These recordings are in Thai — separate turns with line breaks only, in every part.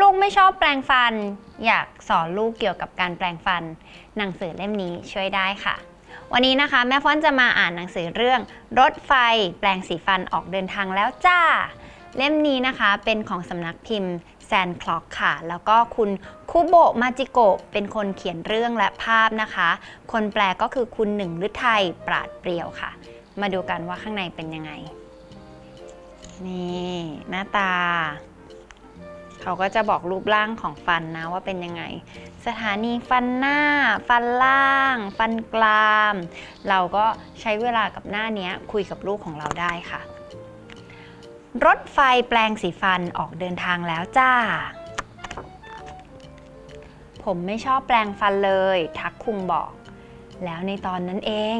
ลูกไม่ชอบแปลงฟัน อยากสอนลูกเกี่ยวกับการแปลงฟัน หนังสือเล่มนี้ช่วยได้ค่ะ วันนี้นะคะ แม่ฟ้อนจะมาอ่านหนังสือเรื่อง รถไฟ แปลงสีฟันออกเดินทางแล้วจ้า เล่มนี้นะคะเป็นของสำนักพิมพ์แซนคล็อกค่ะ แล้วก็คุณคุโบะมาจิโกะเป็นคนเขียนเรื่องและภาพนะคะ คนแปลก็คือคุณหนึ่งฤทัยปราดเปรียวค่ะ มาดูกันว่าข้างในเป็นยังไง นี่หน้าตา เขาก็จะบอกรูปร่างของฟันนะว่าเป็นยังไง สถานีฟันหน้า ฟันล่าง ฟันกราม เราก็ใช้เวลากับหน้านี้คุยกับลูกของเราได้ค่ะ รถไฟแปลงสีฟันออกเดินทางแล้วจ้า ผมไม่ชอบแปลงฟันเลย ทักคุงบอก แล้วในตอนนั้นเอง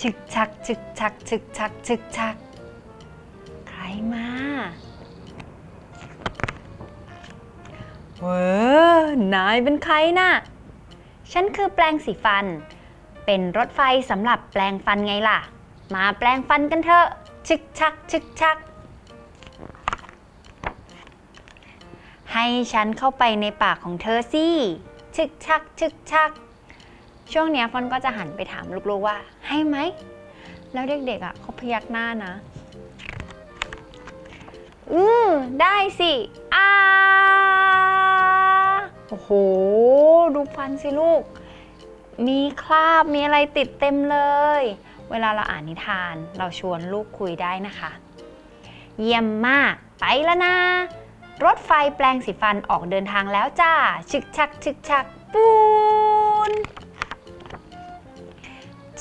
ชึกชักชึกชักชึกชักชึกชัก ใครมา เว้อนายเป็นใครน่ะ ฉันคือแปลงสีฟัน เป็นรถไฟสำหรับแปลงฟันไงล่ะ มาแปลงฟันกันเถอะ ชึกชัก ชึกชัก ให้ฉันเข้าไปในปากของเธอสิ ชึกชัก ชึกชัก ช่วงเนี้ยฟอนก็จะหันไปถามลูกๆว่า ให้ไหม แล้วเด็กๆอะเขาพยักหน้านะ อือได้สิอา โอ้โห ดูฟันสิลูก มีคราบ มีอะไรติดเต็มเลย เวลาเราอ่านนิทาน เราชวนลูกคุยได้นะคะ เยี่ยมมาก ไปแล้วนะ รถไฟแปลงสีฟันออกเดินทางแล้วจ้า ชึกชัก ชึกชัก ปูน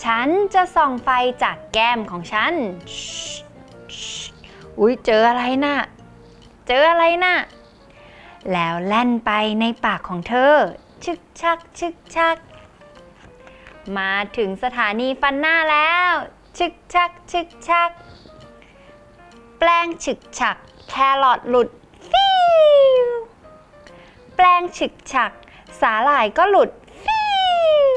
ฉันจะส่องไฟจากแก้มของฉัน อุ๊ยเจออะไรนะ่ะ เจออะไรนะ่ะ แล้วแล่นไปในปากของเธอ ชึกชัก ชึกชัก มาถึงสถานีฟันหน้าแล้ว ชึกชัก ชึกชัก แปลงฉึกฉัก แครอทหลุดฟิวแปลงฉึกฉัก สาหร่ายก็หลุดฟิว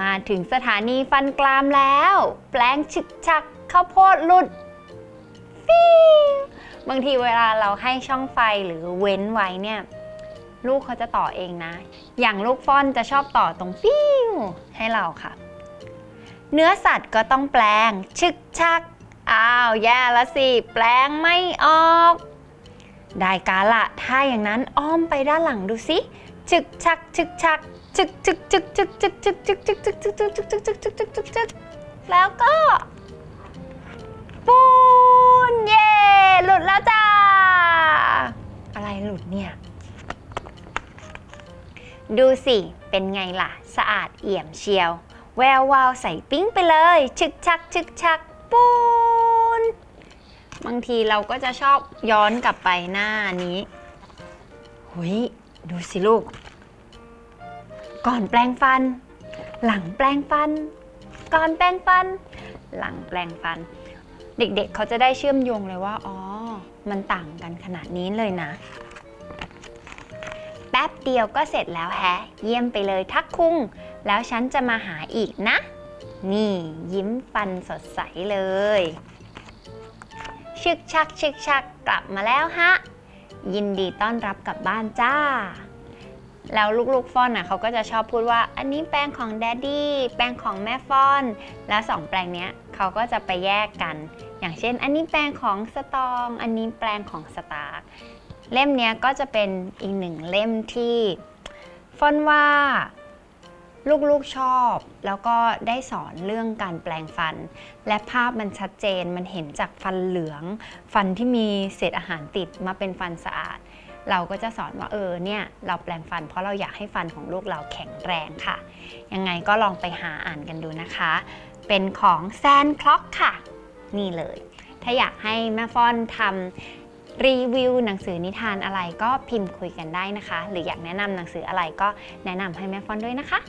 มาถึงสถานีฟันกรามแล้ว แปลงฉึกฉักข้าวโพดหลุดฟิว บางทีเวลาเราให้ช่องไฟหรือเว้นไว้เนี่ยลูกเขาจะต่อเองนะ อย่างลูกฟ้อนจะชอบต่อตรงปิ้วให้เราค่ะ เนื้อสัตว์ก็ต้องแปลง ชึกชัก อ้าวแย่ละสิ แปลงไม่ออก ได้กาละถ้าอย่างนั้นอ้อมไปด้านหลังดูสิชึกชักชึกชักชึกชึกชึกชึกชึกชึกชึกชึกชึกชึกชึกชึกชึกชึกชึกชึกชึกแล้วก็ปู ย่หลุดแล้วจ้า อะไรหลุดเนี่ย ดูสิ เป็นไงล่ะ สะอาดเอี่ยมเชียว แวววาวใส่ปิ้งไปเลย ชึกชัก ชึกชัก ปูน บางทีเราก็จะชอบย้อนกลับไปหน้านี้หุยดูสิลูก ก่อนแปลงฟัน หลังแปลงฟัน ก่อนแปลงฟัน หลังแปลงฟัน เด็กๆเขาจะได้เชื่อมโยงเลยว่า อ๋อ มันต่างกันขนาดนี้เลยนะ แป๊บเดียวก็เสร็จแล้วแฮะ เยี่ยมไปเลยทักคุงแล้วฉันจะมาหาอีกนะ นี่ยิ้มฟันสดใสเลย ชึกชักชึกชักกลับมาแล้วฮะ ยินดีต้อนรับกลับบ้านจ้า แล้วลูกๆฟอนอะเขาก็จะชอบพูดว่า อันนี้แปรงของแดดดี้แปรงของแม่ฟอน แล้วสองแปรงเนี้ยเขาก็จะไปแยกกัน อย่างเช่น อันนี้แปรงของสตอง อันนี้แปรงของสตาร์เล่มเนี้ยก็จะเป็นอีกหนึ่งเล่มที่ฟอนว่าลูกๆชอบ แล้วก็ได้สอนเรื่องการแปลงฟัน และภาพมันชัดเจนมันเห็นจากฟันเหลือง ฟันที่มีเศษอาหารติดมาเป็นฟันสะอาด เราก็จะสอนว่าเออเนี่ยเราแปลงฟัน เพราะเราอยากให้ฟันของลูกเราแข็งแรงค่ะ ยังไงก็ลองไปหาอ่านกันดูนะคะ เป็นของแซนคล็อกค่ะ นี่เลย ถ้าอยากให้แม่ฟอนทำรีวิวหนังสือนิทานอะไรก็พิมพ์คุยกันได้นะคะ หรืออยากแนะนำหนังสืออะไรก็แนะนำให้แม่ฟอนด้วยนะคะ